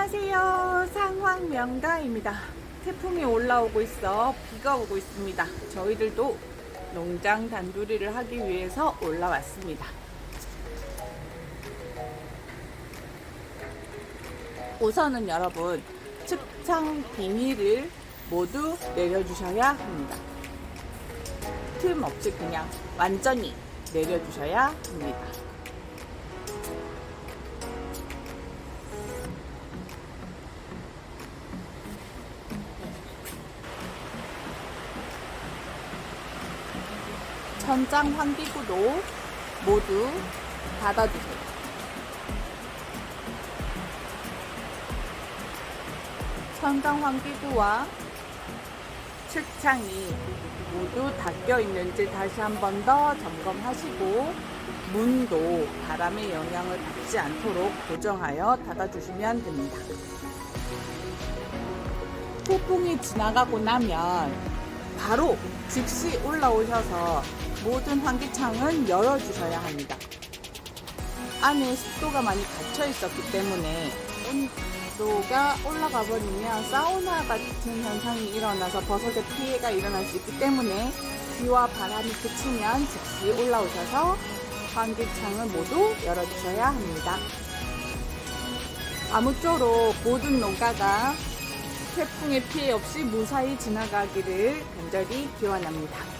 안녕하세요. 상황명가입니다. 태풍이 올라오고 있어 비가 오고 있습니다. 저희들도 농장 단두리를 하기 위해서 올라왔습니다. 우선은 여러분 측창 비닐을 모두 내려주셔야 합니다. 틈 없이 그냥 완전히 내려주셔야 합니다. 천장 환기구도 모두 닫아주세요. 천장 환기구와 측창이 모두 닫혀 있는지 다시 한 번 더 점검하시고 문도 바람의 영향을 받지 않도록 고정하여 닫아주시면 됩니다. 폭풍이 지나가고 나면 바로 즉시 올라오셔서 모든 환기창은 열어주셔야 합니다. 안에 습도가 많이 갇혀 있었기 때문에 온도가 올라가 버리면 사우나 같은 현상이 일어나서 버섯의 피해가 일어날 수 있기 때문에 비와 바람이 그치면 즉시 올라오셔서 환기창을 모두 열어주셔야 합니다. 아무쪼록 모든 농가가 태풍의 피해 없이 무사히 지나가기를 간절히 기원합니다.